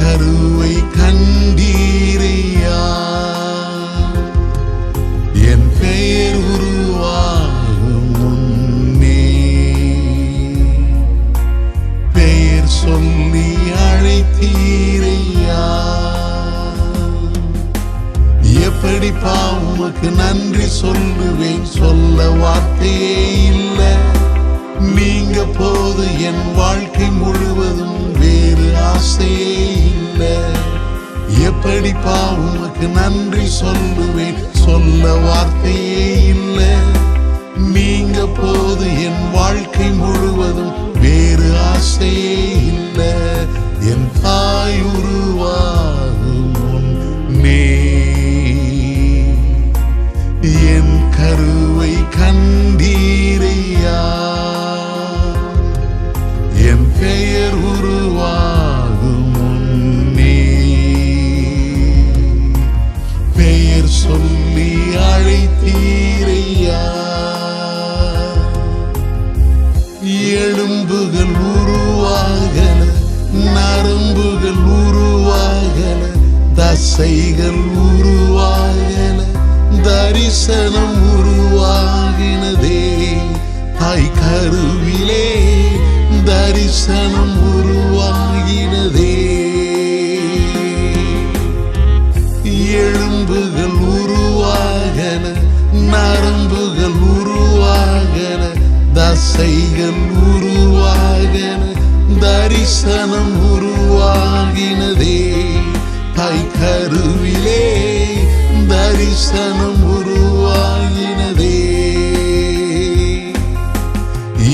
கருவை கண்டீரையா? என் பெயர் உருவாகும் முன்னே. பெயர் சொல்லி அழைத்தீரையா? எப்படிப்பா உமக்கு நன்றி சொல்லுவேன்? சொல்ல வார்த்தையே இல்ல. நீங்க போது என் எப்படிப்பா உனக்கு நன்றி சொல்லுவேன். சொல்ல வார்த்தையே இல்லை. நீங்க போது என் வாழ்க்கை முழுவதும் வேறு ஆசையே இல்லை. என் தாய் உருவா நரம்புகள் உருவாகல தசைகள் உருவாகல தரிசனம் உருவாகினதே. தாய் கருவிலே தரிசனம் உருவாகினதே. எலும்புகள் உருவாகல நரம்புகள் உருவாகல தசைகள் உருவாகன தரிசனம் உருவாகினதே. தாய் கருவிலே தரிசனம் உருவாகினதே.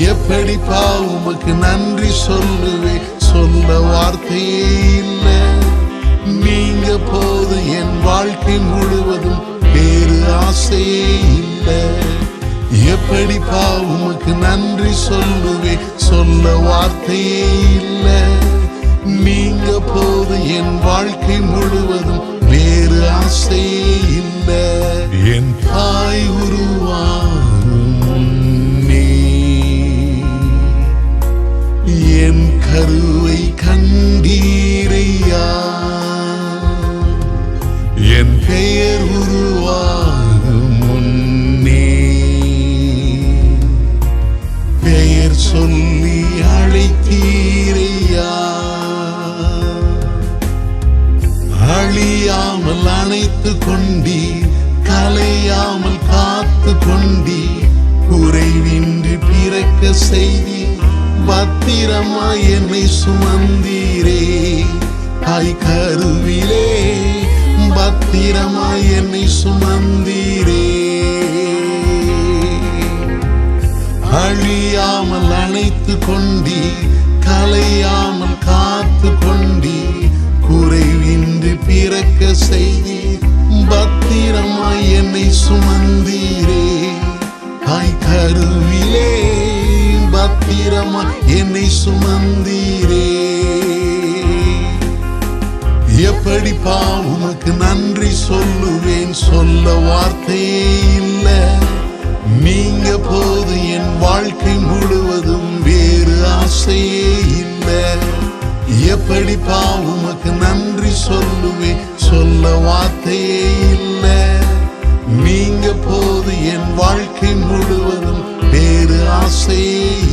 எப்படிப்பா உமக்கு நன்றி சொல்லுவே. சொல்ல வார்த்தையே இல்லை. நீங்க போது என் வாழ்க்கை முழுவதும் வேறு ஆசையே இல்லை. எப்படி பாவும் உனக்கு நன்றி சொல்லுவே சொல்ல வார்த்தையே இல்லை. நீங்க போது என் வாழ்க்கை முழுவதும் வேறு ஆசையே இல்லை. என் தாய் உருவாகும் நீ என் கருவை கண்டீரையா பிறக்க செய்தி பத்திரமா என்னை சுமந்தீரே. தாய் கருவிலே பத்திரமா என்னை சுமந்தீரே. அழியாமல் அணைத்து கொண்டி கலையாமல் காத்து கொண்டி குறைவின்றி பிறக்க செய்தி பத்திரமாய் என்னை சுமந்தீரே. தாய் கருவிலே பத்திரமாய் என்னை சுமந்தீரே. எப்படிப்பா உமக்கு நன்றி சொல்லுவேன் சொல்ல வார்த்தையே இல்லை. நீங்க போது என் வாழ்க்கை முழுவதும் வேறு ஆசையே இல்லை. எப்படிப்பா உமக்கு நன்றி சொல்லுவேன் சொல்ல வார்த்தையே இல்லை. நீங்க போது என் வாழ்க்கை முழுவதும் வேறு ஆசையே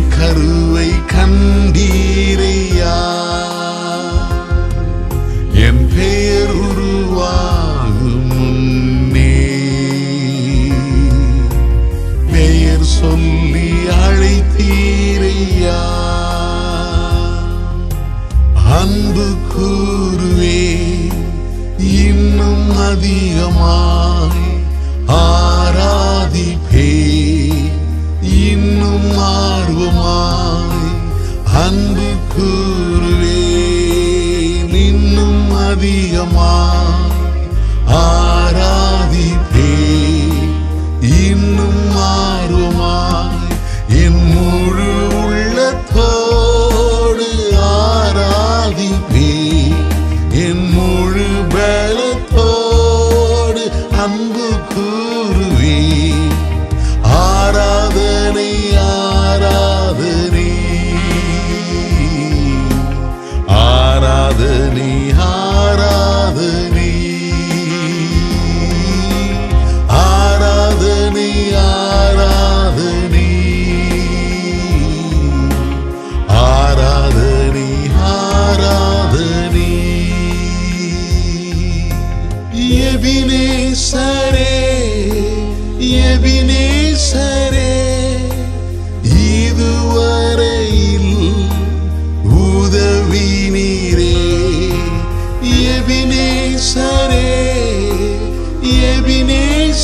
கருவை கண்டீரையா?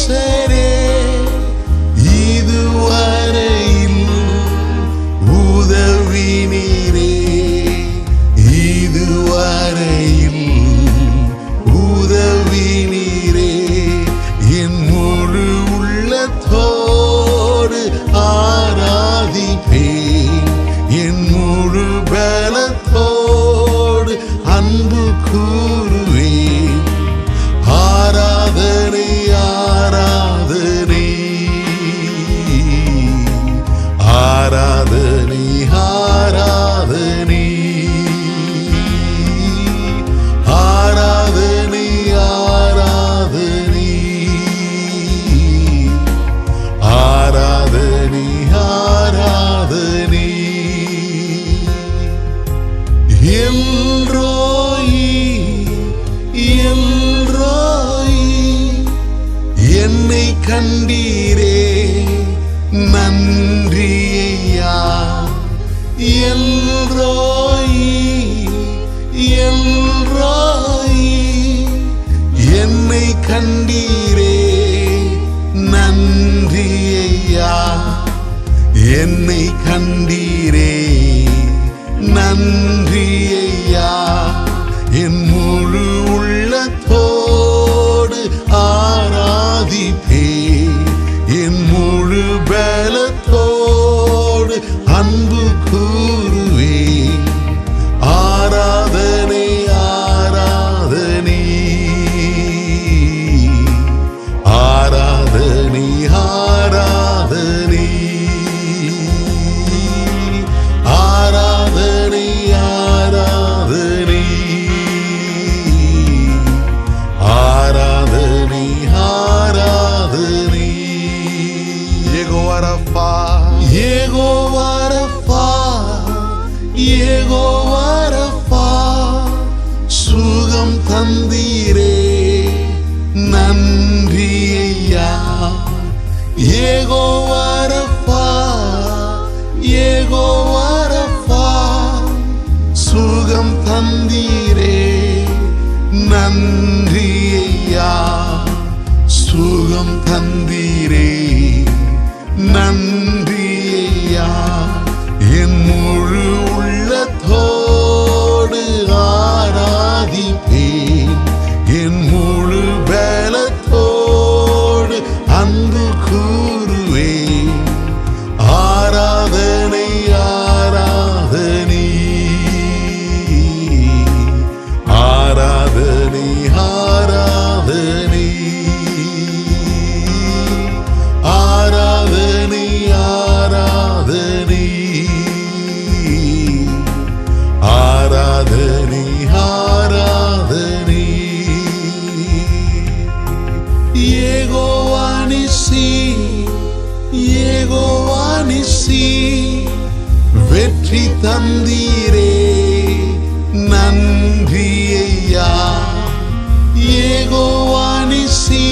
நேசரே இதுவரையில் உதவினீரே இதுவரையில் உதவினீரே என் முழு உள்ளத்தோடு ஆராதிப்பேன். என் முழு பலத்தோடு அன்பு கூ கண்டீரே நன்றி ஐயா என்னை கண்டீரே நன்றி ஐயா என் முழு உள்ளத்தோடு ஆராதிப்பே. என் முழு பலத்தோடு அன்பு கூறு ஏகோவரப்பா சுகம் தந்தீரே. நன்றி ஐயா. ஏகோவரப்பா ஏகோவரப்பா சுகம் தந்தீரே. நன்றி ஐயா. சுகம் தந்தீரே. நன்றி ஐயா. என் முழு நேசத்தோடு Yehowa Nissi Yehowa Nissi வெற்றி தந்தீரே நன்றி ஐயா ஏகோவா நிசி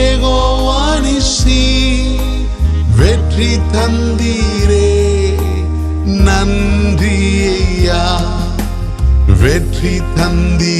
ஏகோவா நிசி வெற்றி தந்தீரே நன்றி ஐயா வெற்றி தந்தீர்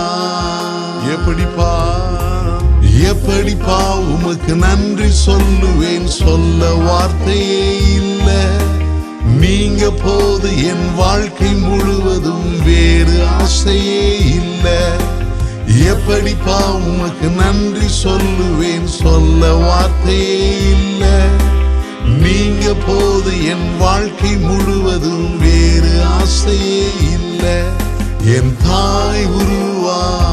எப்படிப்பா உமக்கு நன்றி சொல்லுவேன். சொல்ல வார்த்தையே இல்ல. நீங்க போது என் வாழ்க்கை முழுவதும் வேறு ஆசையே இல்ல. எப்படிப்பா உமக்கு நன்றி சொல்லுவேன்? சொல்ல வார்த்தையே இல்ல. நீங்க போது என் வாழ்க்கை முழுவதும் வேறு ஆசையே இல்ல. என் தாய் உருவா